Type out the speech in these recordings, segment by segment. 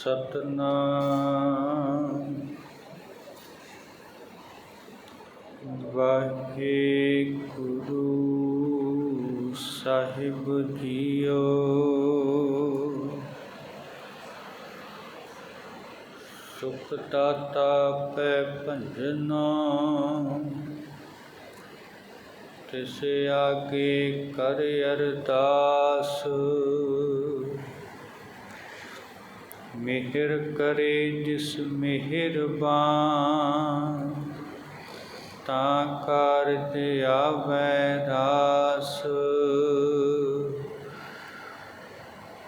ਸਤਨਾਮ। ਵਾਹਿਗੁਰੂ ਸਾਹਿਬ ਜੀਓ। ਸੁਖ ਦਾਤਾ ਪੈ ਭੰਜਨਾ। ਤਿਸ ਆਗੇ ਕਰ ਅਰਦਾਸ। ਮਿਹਰ ਕਰੇ ਜਿਸ ਮਿਹਰਬਾਨ, ਤਾਂ ਕਾਰਜ ਆਵੈ ਰਾਸ।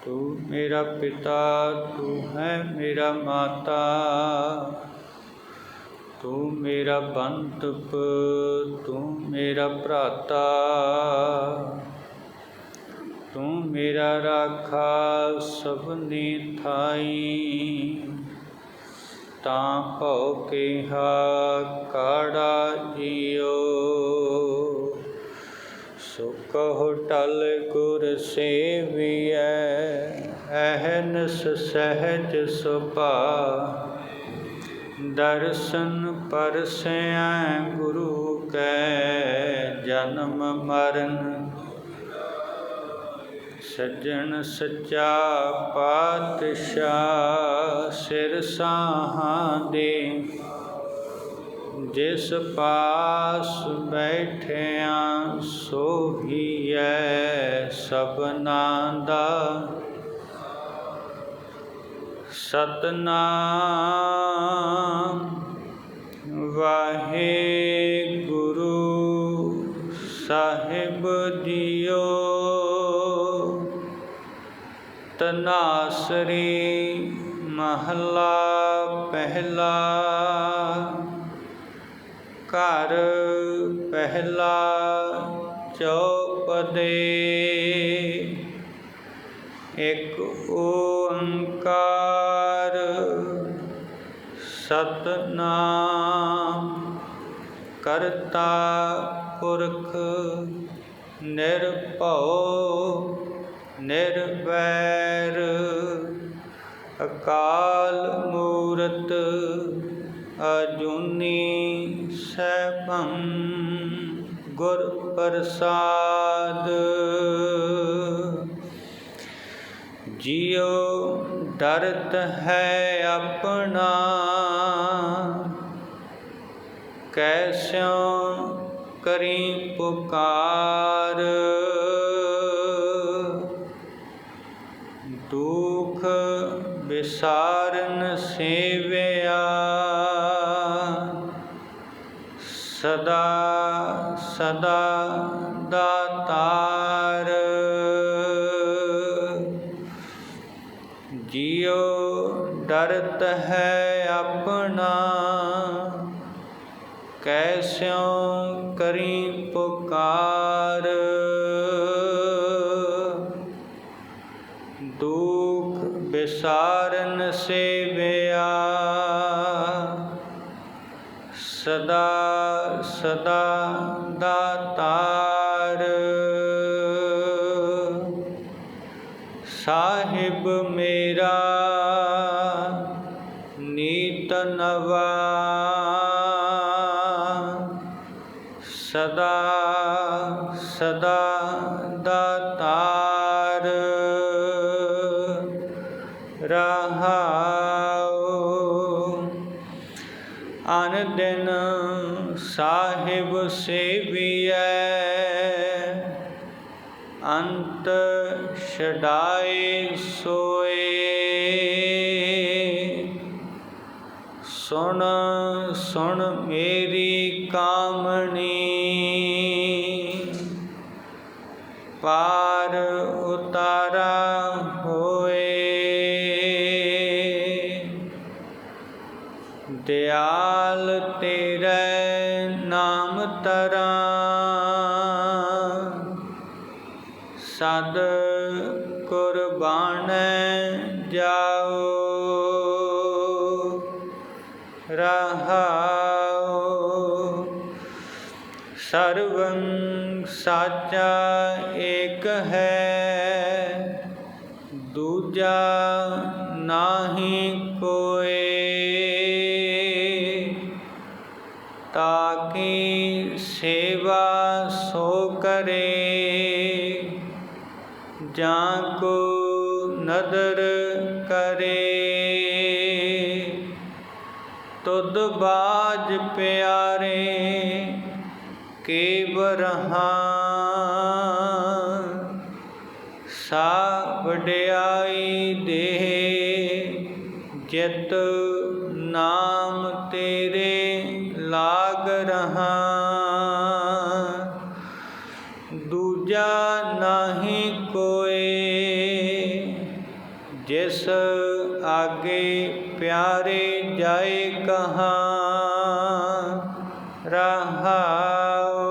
ਤੂੰ ਮੇਰਾ ਪਿਤਾ, ਤੂੰ ਹੈ ਮੇਰਾ ਮਾਤਾ, ਤੂੰ ਮੇਰਾ ਬੰਧਪ, ਤੂੰ ਮੇਰਾ ਭਰਾਤਾ। ਤੂੰ ਮੇਰਾ ਰਾਖਾ ਸਭਨੀ ਥਾਈ। ਤਾਂ ਭਉ ਕਿਹਾ, ਕਾੜਾ ਜੀਓ ਸੋ ਕਹੋ ਟਲ ਗੁਰ ਸੇਵੀਐ, ਅਹਨਸ ਸਹਿਜ ਸੁਭਾ। ਦਰਸ਼ਨ ਪਰਸੈ ਗੁਰੂ ਕੈ, ਜਨਮ ਮਰਨ ਸੱਜਣ ਸੱਚਾ ਪਾਤਸ਼ਾਹ ਸਿਰ ਸਾਹਾਂ ਦੇ। ਜਿਸ ਪਾਸ ਬੈਠਿਆ ਸੋਹੀਐ ਸਭਨਾ ਦਾ। ਸਤਨਾਮ ਵਾਹਿਗੁਰੂ ਸਾਹਿਬ ਜੀਓ ਤਨਾਸਰੀ ਮਹਲਾ ਪਹਿਲਾ ਘਰ ਪਹਿਲਾ ਚੌਪਦੇ। ਇੱਕ ਓੰਕਾਰ ਸਤਨਾਮ ਕਰਤਾ ਪੁਰਖ ਨਿਰਭਉ ਨਿਰਵੈਰ ਅਕਾਲ ਮੂਰਤ ਅਜੂਨੀ ਸੈਭੰ ਗੁਰ ਪ੍ਰਸਾਦ। ਜਿਉ ਡਰਤ ਹੈ ਆਪਣਾ ਕੈਸਿਉ ਕਰੀ ਪੁਕਾਰ। ਦੁਖ ਵਿਸਾਰਨ ਸੇਵਿਆ ਸਦਾ ਸਦਾ ਦਾਤਾਰ ਜਿਉ ਡਰਤ ਹੈ ਆਪਣਾ ਕੈਸਿਉ ਕਰੀ ਪੁਕਾਰ। ਸਦਾ ਸਦਾ ਦਾਤਾਰ ਸਾਹਿਬ ਮੇਰਾ ਨੀਤ ਨਵਾ। ਸਦਾ ਸਦਾ ਅਨ ਦਿਨ ਸਾਹਿਬ ਸੇਵੀਐ ਅੰਤ ਛਡਾਏ ਸੋਏ। ਸੁਣ ਸੁਣ ਮੇਰੀ ਕਾਮਣੀ ਪਾਰ ਉਤਾਰ ਤੇਰੇ ਨਾਮ ਤਰਾਂ ਸਦ ਕੁਰਬਾਨ ਜਾਓ ਰਹਾਉ ਸਰਵੰ ਸਾਚਾ ਏਕ ਹੈ ਦੂਜਾ ਨਾਹੀ ਕੋਈ ਸੇਵਾ ਸੋ ਕਰੇ, ਜਾਂ ਕੋ ਨਦਰ ਕਰੇ। ਤੁਧ ਬਾਜ ਪਿਆਰੇ ਕੇ ਬਰਹਾ ਸਾ ਵਡਿਆਈ ਦੇ ਜਿਤ ਆਗੇ ਪਿਆਰੇ ਜਾਏ ਕਹਾਂ ਰਹਾਉ।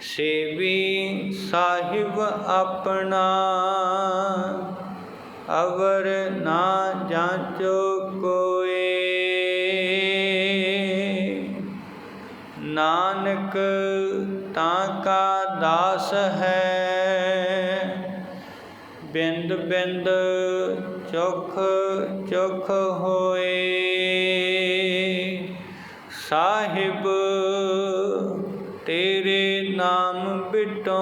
ਸੇਵੀ ਸਾਹਿਬ ਆਪਣਾ ਅਵਰ ਨਾ ਜਾਂਚੋ। ਬਿੰਦ ਬਿੰਦ ਚੁਖ ਚੁਖ ਹੋਏ। ਸਾਹਿਬ, ਤੇਰੇ ਨਾਮ ਬਿਟੋ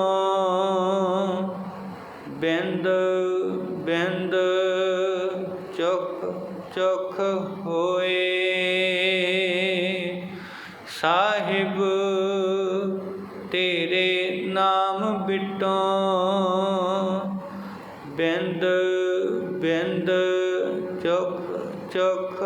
ਬਿੰਦ ਬਿੰਦ ਚੁਖ ਚੁਖ ਹੋਏ। ਸਾਹਿਬ, ਤੇਰੇ ਨਾਮ ਬਿਟੋ ਬਿੰਦ ਬਿੰਦ ਚੁਖ ਚੁਖ